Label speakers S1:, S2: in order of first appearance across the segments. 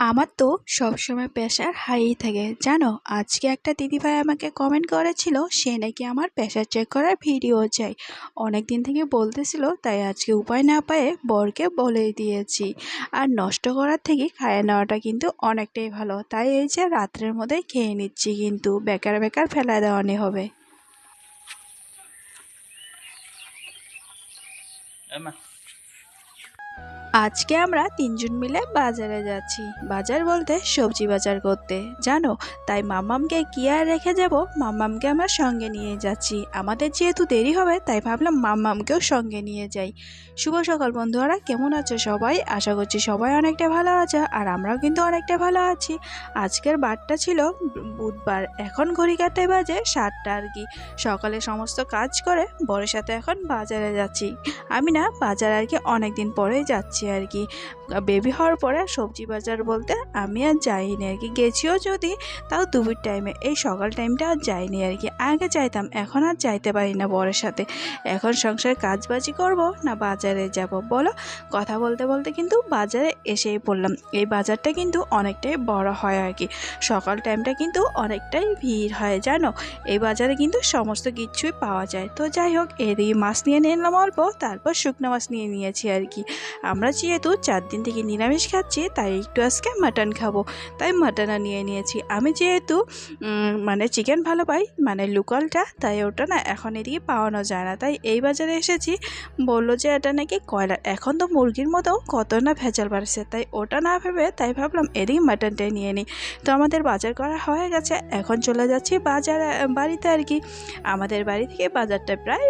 S1: আমার তো সবসময় প্রেশার হাইই থাকে, জানো? আজকে একটা দিদিভাই আমাকে কমেন্ট করেছিল, সে নাকি আমার প্রেশার চেক করার ভিডিও চাই। অনেক দিন থেকে বলতেছিল, তাই আজকে উপায় না পেয়ে বরকে বলে দিয়েছি। আর নষ্ট করার থেকে খায় নেওয়াটা কিন্তু অনেকটাই ভালো। তাই এই যে রাত্রের মধ্যেই খেয়ে নিচ্ছি কিন্তু, বেকার বেকার ফেলা দেওয়ানি হবে। আজকে আমরা তিনজন মিলে বাজারে যাচ্ছি। বাজার বলতে সবজি বাজার করতে। জানো, তাই মাম্মামকে কি আর রেখে যাব মাম্মামকে আমরা সঙ্গে নিয়ে যাচ্ছি। আমাদের যেহেতু দেরি হবে, তাই ভাবলাম মাম্মামকেও সঙ্গে নিয়ে যাই। শুভ সকাল বন্ধুরা, কেমন আছো সবাই? আশা করছি সবাই অনেকটা ভালো আছে, আর আমরাও কিন্তু অনেকটা ভালো আছি। আজকের বারটা ছিল বুধবার, এখন ঘড়ি কাটায় বাজে সাতটা আর কি। সকালে সমস্ত কাজ করে বরের সাথে এখন বাজারে যাচ্ছি। আমি না, বাজার আর কি অনেক দিন পরেই যাচ্ছি। আর কি। বেবি হওয়ার পরে সবজি বাজার বলতে আমি আর যাইনি আর কি। গেছিও যদি, তাও দুপুর টাইমে এই সকাল টাইমটা আর যাইনি আর কি। আগে যাইতাম, এখন আর যাইতে পারি না বরের সাথে। এখন সংসার কাজবাজি করব না বাজারে যাব? বলো? কথা বলতে বলতে কিন্তু বাজারে এসেই পড়লাম। এই বাজারটা কিন্তু অনেকটাই বড় হয় আর কি। সকাল টাইমটা কিন্তু অনেকটাই ভিড় হয়, জানো? এই বাজারে কিন্তু সমস্ত কিছুই পাওয়া যায়। তো যাই হোক, এদিকে মাছ নিয়ে নিলাম অল্প, তারপর শুকনো মাছ নিয়ে নিয়েছি আর কি। আমরা যেহেতু চার দিন থেকে নিরামিষ খাচ্ছি, তাই একটু আজকে মাটন খাব। তাই মাটনও নিয়ে নিয়েছি। আমি যেহেতু মানে চিকেন ভালো পাই মানে লোকালটা, তাই ওটা না এখন এদিকে পাওয়ানো যায় না। তাই এই বাজারে এসেছি, বলল যে এটা নাকি কয়লার এখন তো মুরগির মতো কত না ভেজাল বাড়ছে। তাই ওটা না ভেবে, তাই ভাবলাম এদিকে মাটনটাই নিয়ে নিই। তো আমাদের বাজার করা হয়ে গেছে। এখন চলে যাচ্ছি বাজার, বাড়িতে আর কি। আমাদের বাড়ি থেকে বাজারটা প্রায়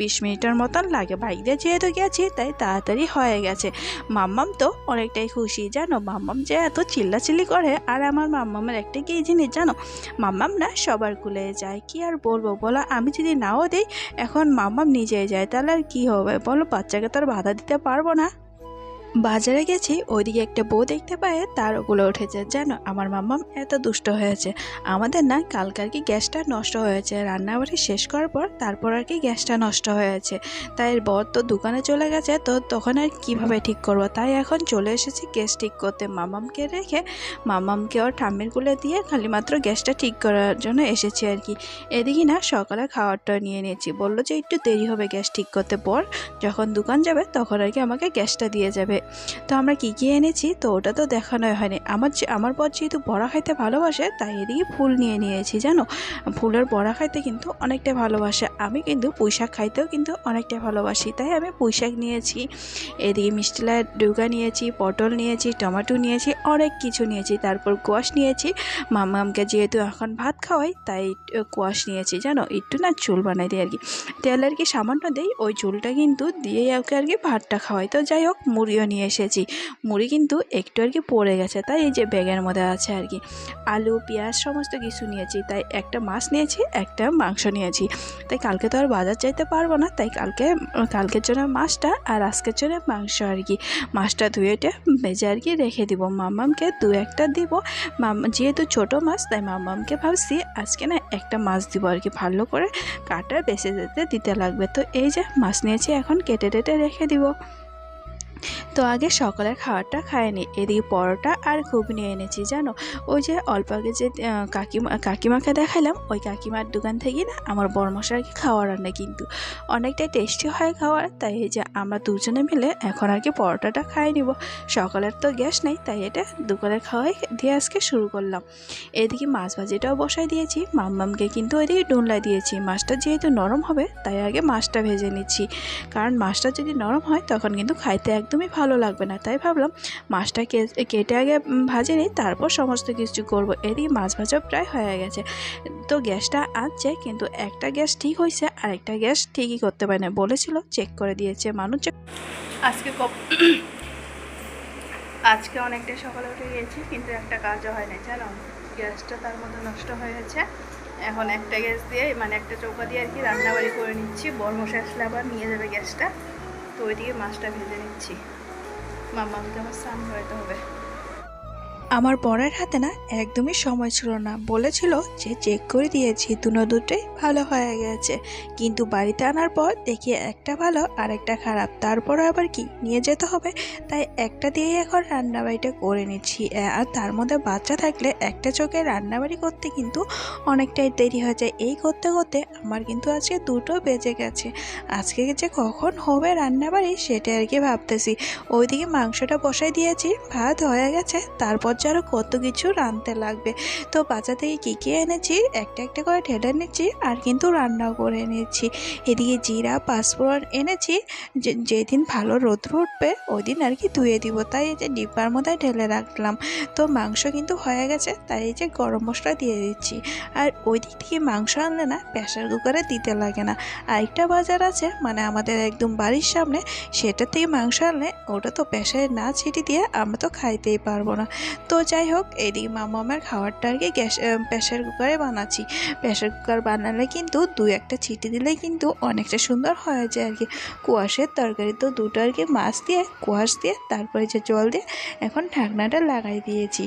S1: বিশ মিনিটের মতন লাগে। বাইক দিয়ে যেহেতু গেছি, তাই তাড়াতাড়ি হয়ে গেছে। মাম্মাম তো অনেকটাই খুশি, জানো? মাম্মাম যে এত চিল্লাচিল্লি করে, আর আমার মাম্মামের একটা কি জিনিস জানো? মাম্মাম না সবার কুলে যায়। কি আর বলব বলো? আমি যদি নাও দিই, এখন মাম্মাম নিজেই যায়। তাহলে আর কী হবে? বলো, বাচ্চাকে তো আর বাধা দিতে পারব না। বাজারে গেছি, ওইদিকে একটা বউ দেখতে পায়ে, তার ওগুলো উঠেছে। জানো, আমার মাম্মাম এত দুষ্ট হয়েছে। আমাদের না কালকে আর কি গ্যাসটা নষ্ট হয়েছে? রান্নাবাড়ি শেষ করার পর তারপর আর কি গ্যাসটা নষ্ট হয়েছে। তাই বর তো দোকানে চলে গেছে, তো তখন আর কীভাবে ঠিক করব? তাই এখন চলে এসেছি গ্যাস ঠিক করতে। মামামকে রেখে মামামকে ওর ঠাম্মির গুলে দিয়ে খালি মাত্র গ্যাসটা ঠিক করার জন্য এসেছি আর কি। এদিকে না, সকালে খাবারটা নিয়ে নিয়েছি। বলল যে একটু দেরি হবে গ্যাস ঠিক করতে। পর যখন দোকান যাবে, তখন আর কি আমাকে গ্যাসটা দিয়ে যাবে। তো আমরা কী কী এনেছি? তো ওটা তো দেখানোই হয়নি। আমার যে- আমার পর যেহেতু বড়া খাইতে ভালোবাসে, তাই এদিকে ফুল নিয়ে নিয়েছি, জানো? ফুলের বড়া খাইতে কিন্তু অনেকটা ভালোবাসে। আমি কিন্তু পুঁই শাক খাইতেও কিন্তু অনেকটা ভালোবাসি। তাই আমি পুঁই শাক নিয়েছি, এদিকে মিষ্টি লাইট ডুগা নিয়েছি, পটল নিয়েছি, টমেটো নিয়েছি, অনেক কিছু নিয়েছি। তারপর কোয়াশ নিয়েছি। মামামকে যেহেতু এখন ভাত খাওয়াই, তাই কোয়াশ নিয়েছি, জানো? একটু না চুল বানাই দিই আর কি। তেল আর কি সামান্য দেই, ওই চুলটা কিন্তু দিয়ে ওকে আর কি ভাতটা খাওয়াই। তো যাই হোক, মুড়িও নিয়ে এসেছি। মুড়ি কিন্তু একটু আর কি পড়ে গেছে, তাই এই যে ব্যাগের মধ্যে আছে আর কি আলু, পেঁয়াজ সমস্ত কিছু নিয়েছি, তাই একটা মাছ নিয়েছি, একটা মাংস নিয়েছি। তাই কালকে তো আর বাজার চাইতে পারব না, তাই কালকে, কালকের জন্য মাছটা আর আজকের জন্য মাংস আর কি মাছটা ধুয়েটে ভেজে আর কি রেখে দিব। মামামকে দু একটা দিব। মাম, যেহেতু ছোট মাছ, তাই মামামকে ভাবছি আজকে না একটা মাছ দিব আর কি ভালো করে কাটা বেছে যেতে দিতে লাগবে। তো এই যে মাছ নিয়েছি, এখন কেটে টেটে রেখে দিব। তো আগে সকালের খাবারটা খায়নি এদিকে পরোটা আর ঘুগনি এনেছি, জানো? ওই যে অল্প আগে যে কাকিমা, কাকিমাকে দেখালাম ওই কাকিমার দোকান থেকে না আমার বরমশাইকে খাওয়ার রান্না কিন্তু। অনেকটাই টেস্টি হয় খাওয়ার, তাই এই যে আমরা দুজনে মিলে এখন আর কি পরোটাটা খাই নিব। সকালের তো গ্যাস নেই, তাই এটা দোকানে খাওয়াই দিয়ে আজকে শুরু করলাম। এদিকে মাছ ভাজিটাও বসাই দিয়েছি, মাম্মামকে কিন্তু ওইদিকে ডুনলাই দিয়েছি। মাছটা যেহেতু নরম হবে, তাই আগে মাছটা ভেজে নিচ্ছি। কারণ মাছটা যদি নরম হয়, তখন কিন্তু খাইতে একদমই ভালো লাগবে না। তাই ভাবলাম মাছটা কেটে আগে ভাজে নিই, তারপর সমস্ত কিছু করব। এদিকে মাছ ভাজা প্রায় হয়ে গেছে। তো গ্যাসটা আনছে কিন্তু একটা গ্যাস ঠিক হয়েছে আর একটা গ্যাস ঠিকই করতে পারে না। বলেছিল চেক করে দিয়েছে মানুষ। আজকে আজকে অনেকটা সকালে উঠে গিয়েছি, কিন্তু একটা কাজও হয় না জানো, গ্যাসটা তার মধ্যে নষ্ট হয়ে গেছে। এখন একটা গ্যাস দিয়ে মানে একটা চৌকা দিয়ে আর কি রান্নাবাড়ি করে নিচ্ছি। বরমশাই আসলে আবার নিয়ে যাবে গ্যাসটা। তো ওইদিকে মাছটা ভেজে নিচ্ছি। মামাকে আমার স্নান করাতে হবে। আমার বরের হাতে না একদমই সময় ছিল না। বলেছিল যে চেক করে দিয়েছি, দুনো দুটোই ভালো হয়ে গেছে। কিন্তু বাড়িতে আনার পর দেখি একটা ভালো আর একটা খারাপ। তারপরে আবার কি? নিয়ে যেতে হবে। তাই একটা দিয়েই এখন রান্নাবাড়িটা করে নিচ্ছি। আর তার মধ্যে বাচ্চা থাকলে একটা চোখে রান্নাবাড়ি করতে কিন্তু অনেকটাই দেরি হয়ে যায়। এই করতে করতে আমার কিন্তু আজকে দুটো বেজে গেছে। আজকে যে কখন হবে রান্নাবাড়ি সেটা আর কি ভাবতেছি। ওইদিকে মাংসটা বসাই দিয়েছি, ভাত হয়ে গেছে, তারপর যে আরও কত কিছু রাঁধতে লাগবে। তো বাজার থেকে কী কী এনেছি? একটা একটা করে ঢেলে নিচ্ছি আর কিন্তু রান্নাও করে নিচ্ছি। এদিকে জিরা, পাঁচফোড়ন এনেছি। যেদিন ভালো রোদ্র উঠবে ওই দিন আর কি ধুয়ে দিব। তাই এই যে ডিব্বার মধ্যে ঢেলে রাখলাম। তো মাংস কিন্তু হয়ে গেছে, তাই এই যে গরম মশলা দিয়ে দিচ্ছি। আর ওই দিক থেকে মাংস আনলে না প্রেশার কুকারে দিতে লাগে না। আরেকটা বাজার আছে মানে আমাদের একদম বাড়ির সামনে সেটা থেকে মাংস আনলে ওটা তো প্রেশারে না ছিটি দিয়ে আমরা তো খাইতেই পারব না। তো যাই হোক, এদিকে মামামের খাবারটা আর কি গ্যাস প্রেশার কুকারে বানাচ্ছি। প্রেশার কুকার বানালে কিন্তু দু একটা ছিটি দিলে কিন্তু অনেকটা সুন্দর হয়ে যায় আর কি। কুয়াশের তরকারি তো দুটো আর কি মাছ দিয়ে, কুয়াশ দিয়ে, তারপরে যে জল দিয়ে এখন ঢাকনাটা লাগাই দিয়েছি।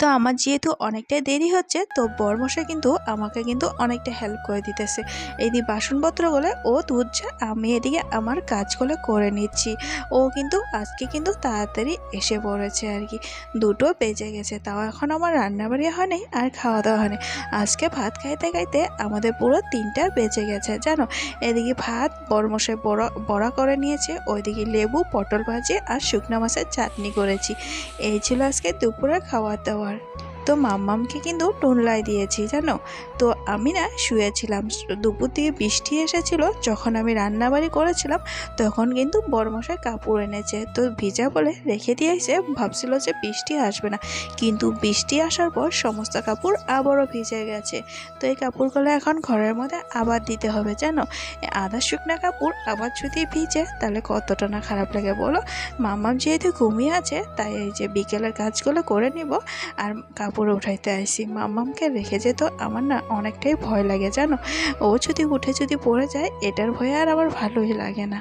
S1: তো আমার যেহেতু অনেকটাই দেরি হচ্ছে, তো বরমশাই কিন্তু আমাকে কিন্তু অনেকটা হেল্প করে দিতেছে। এইদিকে বাসনপত্রগুলো, ও ধুচ্ছে, আমি এদিকে আমার কাজগুলো করে নিচ্ছি। ও কিন্তু আজকে কিন্তু তাড়াতাড়ি এসে পড়েছে আর কি। দুটো বেজে গেছে, তাও এখন আমার রান্নাবাড়ি হয়নি আর খাওয়া দাওয়া হয়নি। আজকে ভাত খাইতে খাইতে আমাদের পুরো তিনটা বেজে গেছে, জানো? এদিকে ভাত বরমশাই বড়া বড়া করে নিয়েছে, ওইদিকে লেবু, পটল ভাজি আর শুকনো মাছের চাটনি করেছি। এই ছিল আজকে দুপুরে খাওয়া দাওয়ার তো মাম্মামকে কিন্তু টুনলাই দিয়েছি, জানো? তো আমি না শুয়েছিলাম। দুপুর দিয়ে বৃষ্টি এসেছিল, যখন আমি রান্নাবাড়ি করেছিলাম, তখন কিন্তু বড়মশাই কাপড় এনেছে। তো ভিজা বলে রেখে দিয়েছে ভাবছিল যে বৃষ্টি আসবে না। কিন্তু বৃষ্টি আসার পর সমস্ত কাপড় আবারও ভিজে গেছে। তো এই কাপড়গুলো এখন ঘরের মধ্যে আবার দিতে হবে, জানো? আধা শুকনা কাপড় আবার যদি ভিজে, তাহলে কতটা না খারাপ লাগে বলো? মাম্মাম যেহেতু ঘুমিয়ে আছে, তাই এই যে বিকেলের কাজগুলো করে নিব। আর কাপড় উঠাইতে আসি। মামামকে রেখে যেত আমার না অনেকটাই ভয় লাগে, জানো? ও যদি উঠে যদি পড়ে যায়, এটার ভয়ে আর আমার ভালোই লাগে না।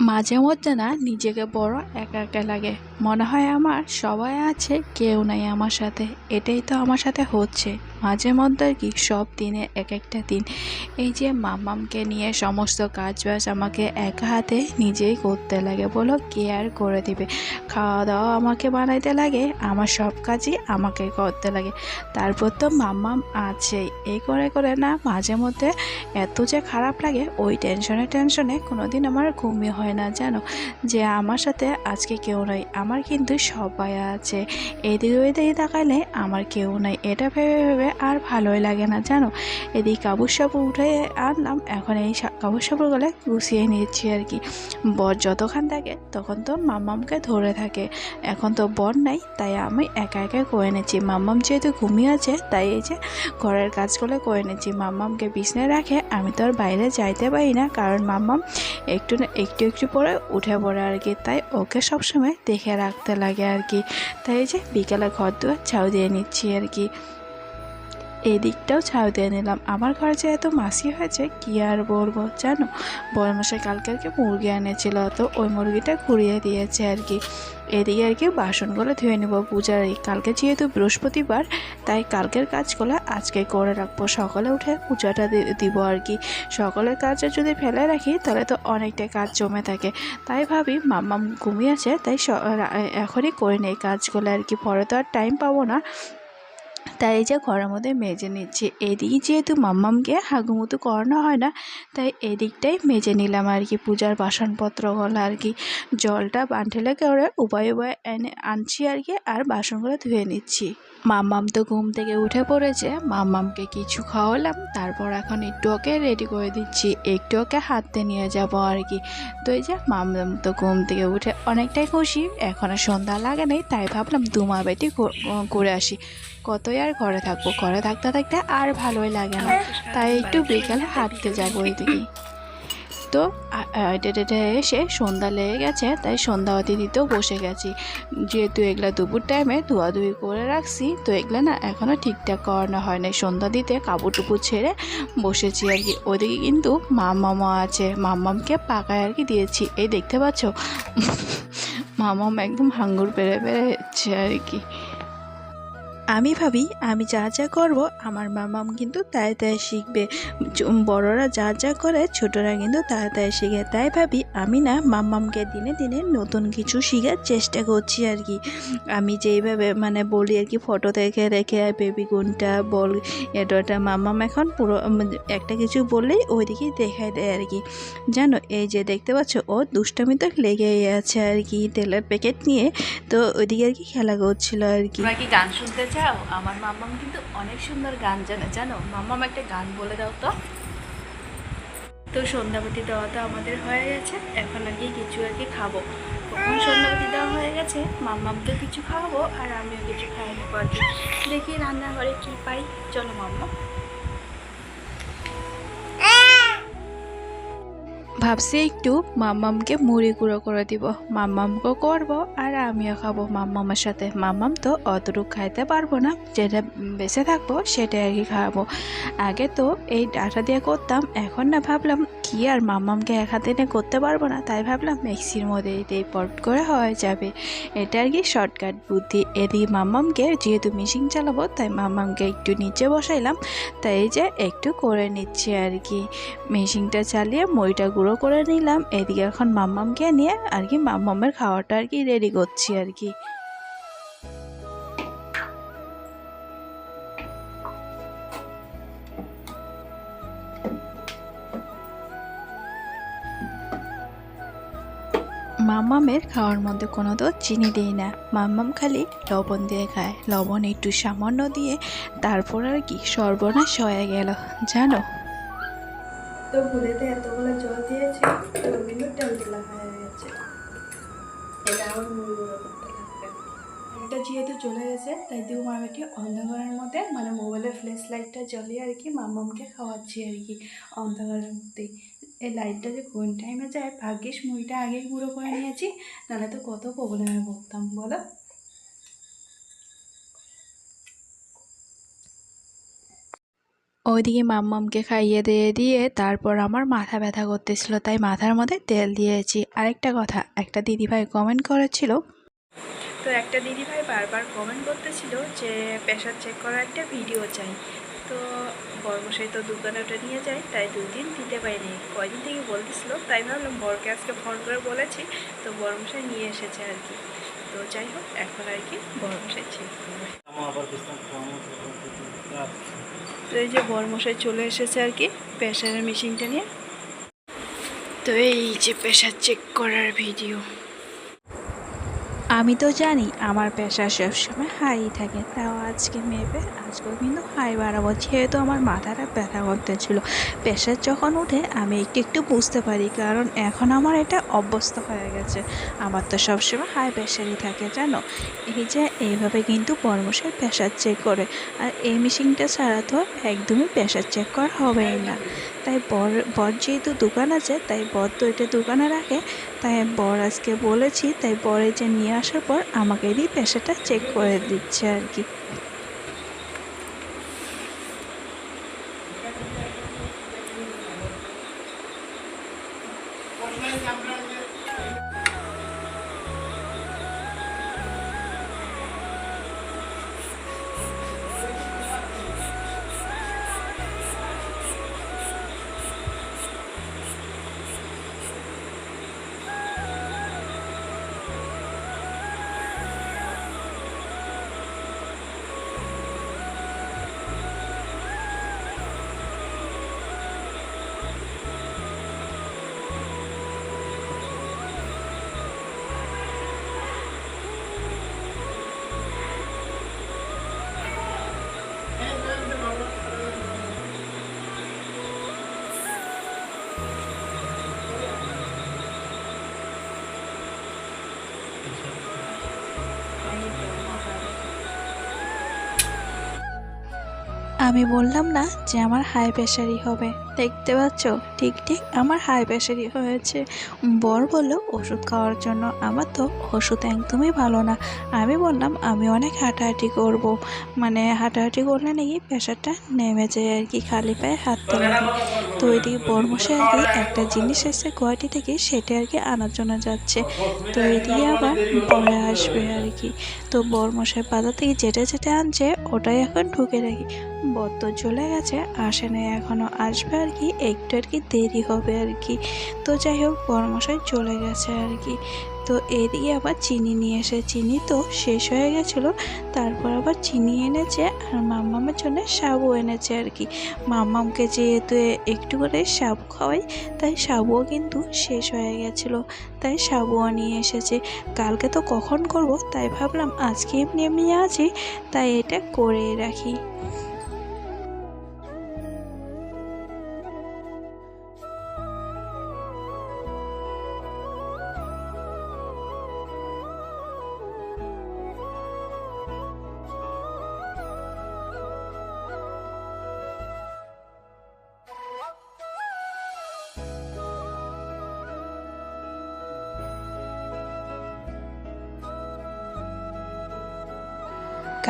S1: মাঝে মধ্যে না নিজেকে বড় একা একা লাগে। মনে হয় আমার সবাই আছে, কেউ নাই আমার সাথে। এটাই তো আমার সাথে হচ্ছে। মাঝে মধ্যে কি সব দিনে এক একটা দিন। এই যে মামামকে নিয়ে সমস্ত কাজ বাজ আমাকে একা হাতে নিজেই করতে লাগে বলো কেয়ার করে দিবে? খাওয়া দাওয়া আমাকে বানাইতে লাগে, আমার সব কাজই আমাকে করতে লাগে। তারপর তো মাম্মাম আছেই এই করে করে না মাঝে মধ্যে এত যে খারাপ লাগে, ওই টেনশনে টেনশনে কোনোদিন আমার ঘুমই হয় না, জানো? যে আমার সাথে আজকে কেউ নাই, আমার কিন্তু সবাই আছে। এদিকে ওইদিকে তাকাইলে আমার কেউ নাই। এটা ভেবে ভেবে আর ভালোই লাগে না, জানো? এদিকে কাপড় সাপড় উঠে আনলাম, এখন এই সা- কাপড় সাপড়গুলো গুছিয়ে নিচ্ছি আর কি। বর যতক্ষণ থাকে, তখন তো মাম্মামকে ধরে থাকে। এখন তো বর নাই, তাই আমি একা একা করে নিচ্ছি। মাম্মাম যেহেতু ঘুমিয়ে আছে, তাই এই যে ঘরের কাজগুলো করে নিচ্ছি। মাম্মামকে বিছনে রাখে, আমি তো আর বাইরে যাইতে পারি না, কারণ মাম্মাম একটু না, একটু একটু পরে উঠে পড়ে আর কি। তাই ওকে সবসময় দেখে রাখতে লাগে আর কি। তাই যে বিকেলে ঘর দুয়ার ছাউ দিয়ে নিচ্ছি আর কি। এই দিকটাও ছাউ দিয়ে নিলাম। আমার ঘরে যে এত মাসি হয়েছে, কি আর বলব জানো? বড়মশাই কালকে মুরগি এনেছিল, তো ওই মুরগিটা ঘুরিয়ে দিয়েছে আর কি। এদিকে আর কি বাসনগুলো ধুয়ে নেব পূজার। কালকে যেহেতু বৃহস্পতিবার, তাই কালকের কাজগুলো আজকে করে রাখব। সকালে উঠে পূজাটা দিব আর কি। সকলের কাজে যদি ফেলে রাখি, তাহলে তো অনেকটা কাজ জমে থাকে। তাই ভাবি, মাম্মাম ঘুমিয়েছে তাই এখনই করে নেই কাজগুলো আর কি। পরে তো আর টাইম পাবো না। তাই এই যে ঘরের মধ্যে মেজে নিচ্ছি। এদিকে যেহেতু মাম্মামকে হাগুমুতু করানো হয় না, তাই এদিকটাই মেজে নিলাম আর কি। পূজার বাসনপত্রগুলো আর কি। জলটা বান্ঠেলে করে উপায় উপায় এনে আনছি আর কি, আর বাসনগুলো ধুয়ে নিচ্ছি। মাম্মাম তো ঘুম থেকে উঠে পড়েছে। মাম্মামকে কিছু খাওয়ালাম, তারপর এখন একটু ওকে রেডি করে দিচ্ছি। একটু ওকে হাতে নিয়ে যাব আর কি। তো এই যে মাম্মাম তো ঘুম থেকে উঠে অনেকটাই খুশি, এখন সন্ধ্যা লাগে নাই, তাই ভাবলাম দুমা বেটি করে আসি। কতই আর ঘরে থাকব, ঘরে থাকতে থাকতে আর ভালোই লাগে না। তাই একটু বিকালে হাঁটতে যাব ওইদিকে তো এসে সন্ধ্যা লেগে গেছে, তাই সন্ধ্যাবাতি দিতেও বসে গেছি। যেহেতু এগুলা দুপুর টাইমে ধোয়াধুয়ি করে রাখছি, তো এগুলা না এখনও ঠিকঠাক করানো হয় নাই। সন্ধ্যা দিতে কাপড় টুপুর ছেড়ে বসেছি আর কি। ওদিকে কিন্তু মাম্মামা আছে মাম্মামকে পাকায় আর কি দিয়েছি। এই দেখতে পাচ্ছ? মামাম একদম হাঙ্গুর পেরে পেরে হচ্ছে আর কি। আমি ভাবি, আমি যা যা করব, আমার মামাম কিন্তু তাই তাই শিখবে। বড়রা যা যা করে, ছোটরা কিন্তু তাই তাই শিখে। তাই ভাবি, আমি না মাম্মামকে দিনে দিনে নতুন কিছু শেখার চেষ্টা করছি আর কি। আমি যেইভাবে মানে বলি আর কি, ফটো দেখে রেখে বেবি গুনটা বল, এটা ওটা। মাম্মাম এখন পুরো একটা কিছু বললেই ওইদিকেই দেখায় দেয় আর কি। জানো, এই যে দেখতে পাচ্ছ, ও দুষ্টামি তো লেগেই আছে আর কি, তেলের প্যাকেট নিয়ে। তো ওইদিকে আর কি খেলা করছিল আর কি। গান শুনতে চাও আমার মাম্মাম কিন্তু অনেক সুন্দর গান জানে। জানো, মাম্মাম একটা গান বলে দাও তো। তো সন্ধ্যাবতী দেওয়া তো আমাদের হয়ে গেছে, এখন আর কি কিছু আর কি খাব। কখন সন্ধ্যাবতী দেওয়া হয়ে গেছে মাম্মামকে কিছু খাওয়াবো আর আমিও কিছু খাই নেব দেখি রান্নাঘরে কি পাই। চলো মাম্মা ভাবছি একটু মাম্মামকে মুড়ি গুঁড়ো করে দিব। মাম্মামকেও করব আর আমিও খাব মাম্মামের সাথে। মাম্মাম তো অতটুকু খাইতে পারব না। যেটা বেঁচে থাকব সেটাই আর কি খাব। আগে তো এই ডাটা দিয়ে করতাম, এখন না ভাবলাম কি আর মাম্মামকে এক হাতে নিয়ে করতে পারব না, তাই ভাবলাম মিক্সির মধ্যে দিয়ে পট করে হয়ে যাবে। এটা আর কি শর্টকাট বুদ্ধি। এদিকে মাম্মামকে যেহেতু মেশিন চালাবো, তাই মাম্মামকে একটু নিচে বসাইলাম। তাই যে একটু করে নিচ্ছি আর কি। মেশিনটা চালিয়ে মইটা গুঁড়ো করে নিলাম। এদিকে এখন মাম্মামকে নিয়ে আর কি মাম্মামের খাওয়াটা আর কি রেডি করছি আর কি। মাম্মামের খাওয়ার মধ্যে কোনো তো চিনি দিই না। মাম্মাম খালি লবণ দিয়ে খায়। লবণ একটু সামান্য দিয়ে তারপর আর কি সর্বনাশ হয়ে গেল। জানো? তো ভুলেতে এতগুলো জল দিয়েছি তো হয়ে গেছে। এটা লাগবে। এটা যেহেতু চলে গেছে, তাই দিব মামাটি অন্ধকারের মধ্যে মানে মোবাইলের ফ্ল্যাশ লাইটটা জ্বলিয়ে আর কি মাম্মামকে খাওয়াচ্ছি আর কি অন্ধকারের মধ্যেই। এই লাইটটা যে কোন টাইমে যায়, ভাগ্যিস মুড়িটা আগেই গুঁড়ো করে নিয়েছি, নাহলে তো কত প্রবলেমে পড়তাম, বলো? ওইদিকে মাম্মামকে খাইয়ে দিয়ে দিয়ে তারপর আমার মাথা ব্যথা করতেছিল, তাই মাথার মধ্যে তেল দিয়েছি। আরেকটা কথা, একটা দিদিভাই কমেন্ট করেছিল। তো একটা দিদিভাই বারবার কমেন্ট করতেছিল যে প্রেশার চেক করার একটা ভিডিও চাই। তো বর্মশাই তো দোকানে ওটা নিয়ে যায়, তাই দুই দিন দিতে পারিনি। কয়দিন থেকে বলতেছিল, তাই ভাবলাম বরকে আজকে ফোন করে বলেছি, তো বর্মশাই নিয়ে এসেছে আর কি। তো যাই হোক এখন আর কি বরমশাই চেক করবে তো এই যে বরমশাই চলে এসেছে আর কি প্রেশারের মেশিনটা নিয়ে। তো এই যে প্রেশার চেক করার ভিডিও আমি তো জানি আমার পেশা সবসময় হাই থাকে তাও আজকে মেপে আজকেও কিন্তু হাই বাড়াবো। যেহেতু আমার মাথাটা ব্যথা করতেছিল। প্রেশার যখন উঠে আমি একটু একটু বুঝতে পারি, কারণ এখন আমার এটা অভ্যস্ত হয়ে গেছে। আমার তো সবসময় হাই প্রেশারই থাকে, জানো? এই যে, এইভাবে কিন্তু পরামর্শের প্রেশার চেক করে। আর এই মেশিনটা ছাড়া তো একদমই প্রেশার চেক করা হবেই না। তাই বর বর যেহেতু দোকান আছে, তাই বর তো এটা দোকানে রাখে। তাই বর আজকে বলেছি, তাই বরে যে নিয়ে আসার পর আমাকে দিয়ে প্রেশারটা চেক করে দিচ্ছে আর কি। আমি বললাম না যে আমার হাই প্রেশারই হবে। দেখতে পাচ্ছ? ঠিক ঠিক আমার হাই প্রেশারই হয়েছে। বর বলল, ওষুধ খাওয়ার জন্য আমার তো ওষুধ একদমই ভালো না। আমি বললাম, আমি অনেক হাঁটাহাঁটি করব। মানে হাঁটাহাঁটি করলে নাকি প্রেশারটা নেমে যায় আর কি, খালি পায়ে হাঁটতে লাগে তো ওইদিকে বরমশাই আর কি একটা জিনিস এসে গুয়াহাটি থেকে সেটা আর কি আনার জন্য যাচ্ছে। তো এদিকে আবার পরে আসবে আর কি। তো বরমশাই বাজার থেকে যেটা যেটা আনছে ওটাই এখন ঢুকে রাখি। বর তো চলে গেছে, আসে না এখনও আসবে আর কি একটু আর কি দেরি হবে আর কি তো যাই হোক, বরমশাই চলে গেছে আর কি তো এদিকে আবার চিনি নিয়ে এসে, চিনি তো শেষ হয়ে গেছিল, তারপর আবার চিনি এনেছে আর মাম্মামের জন্য সাবু এনেছে আর কি মাম্মামকে যেহেতু একটু করে সাবু খাওয়াই, তাই সাবুও কিন্তু শেষ হয়ে গেছিল, তাই সাবুও নিয়ে এসেছে। কালকে তো কখন করব তাই ভাবলাম, আজকে এমনি এমনি আছি, তাই এটা করে রাখি।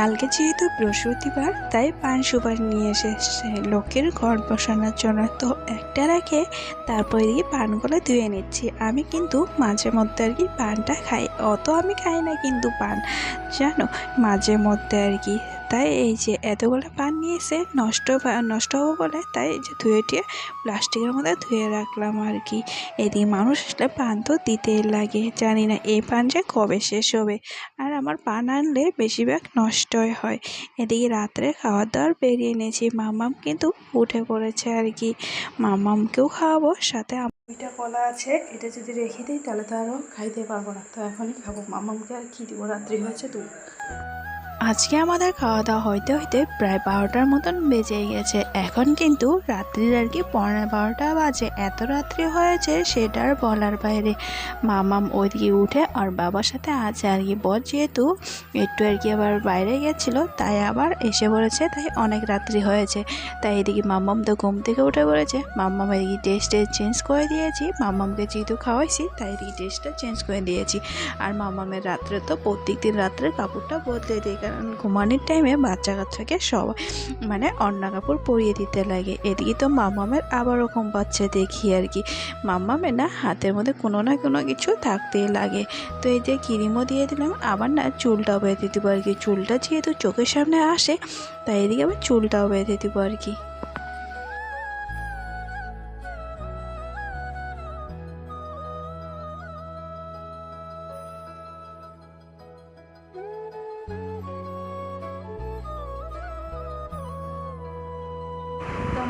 S1: কালকে যেহেতু বৃহস্পতিবার, তাই পান সুপারি নিয়ে এসেছে লোকের ঘর বসানোর জন্য তো একটা রাখে তারপরে দিয়ে পানগুলো ধুয়ে নিচ্ছি। আমি কিন্তু মাঝে মধ্যে আর কি পানটা খাই, অত আমি খাই না কিন্তু পান। জানো, মাঝে মধ্যে আর কি। তাই এই যে এতগুলো পান নিয়ে এসে নষ্ট নষ্ট হব বলে তাই যে ধুয়ে টুয়ে প্লাস্টিকের মধ্যে ধুয়ে রাখলাম আর কি। এদিকে মানুষ আসলে পান তো দিতেই লাগে, জানি না এই পান যে কবে শেষ হবে। আর আমার পান আনলে বেশিরভাগ নষ্টই হয়। এদিকে রাত্রে খাওয়া দাওয়ার বেরিয়ে নিয়েছি মামাম কিন্তু উঠে পড়েছে আর কি। মামামকেও খাওয়াবো, সাথে দুইটা কলা আছে, এটা যদি রেখে দিই তাহলে তো আরও খাইতে পারব না। তো এখনই খাব। মামামকে আর কি দেবো? রাত্রি হয়েছে তো আজকে আমাদের খাওয়া দাওয়া হইতে হইতে প্রায় বারোটার মতন বেজে গেছে। এখন কিন্তু রাত্রির আর কি পনেরো বারোটা বাজে। এত রাত্রি হয়েছে সেটা আর বলার বাইরে। মামাম ওইদিকে উঠে আর বাবার সাথে আছে আর কি। বর যেহেতু একটু আর কি আবার বাইরে গেছিল, তাই আবার এসে পড়েছে তাই অনেক রাত্রি হয়েছে। তাই এদিকে মাম্মাম তো ঘুম থেকে উঠে পড়েছে মাম্মাম এদিকে ড্রেসটা চেঞ্জ করে দিয়েছি। মাম্মামকে যেহেতু খাওয়াইছি, তাই এদিকে ড্রেসটা চেঞ্জ করে দিয়েছি। আর মামামের রাত্রে তো প্রত্যেক দিন রাত্রে কাপড়টা বদলে কারণ ঘুমানোর টাইমে বাচ্চা কাচ্চাকে সবাই মানে অন্য কাপড় পরিয়ে দিতে লাগে। এদিকে তো মামামের আবার ওরকম বাচ্চা দেখি আর কি। মামামের না হাতের মধ্যে কোনো না কোনো কিছু থাকতেই লাগে। তো এই যে ক্রিমও দিয়ে দিলাম, আবার না চুলটাও বেঁধে দিব আর কি। চুলটা যেহেতু চোখের সামনে আসে, তাই এদিকে আবার চুলটাও বেঁধে দিব আর কি।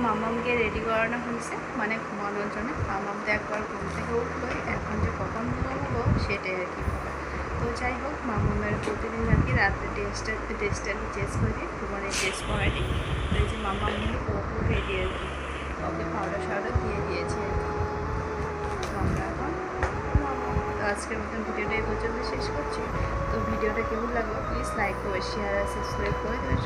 S1: মামামকে রেডি করানো হয়েছে মানে ঘুমানোর জন্য। মামাম তো একবার ঘুম থেকে উঠল, এখন যে কখন ঘুমাবো সেটাই আর কি। তো যাই হোক, মামামের প্রতিদিন আর কি রাত্রে ড্রেসটা ড্রেসটা কি চেঞ্জ করে দিই, ঘুমানোর ড্রেস পরাই দিই। তো যে মামাম কিন্তু রেডি আর কি। ওকে পাউডার শাউডার দিয়ে দিয়েছি আর কি। আমরা এখন। আজকের মতন ভিডিওটা এই পর্যন্ত শেষ করছি। তো ভিডিওটা কেমন লাগল প্লিজ লাইক করে শেয়ার আর সাবস্ক্রাইব করে দেবেন।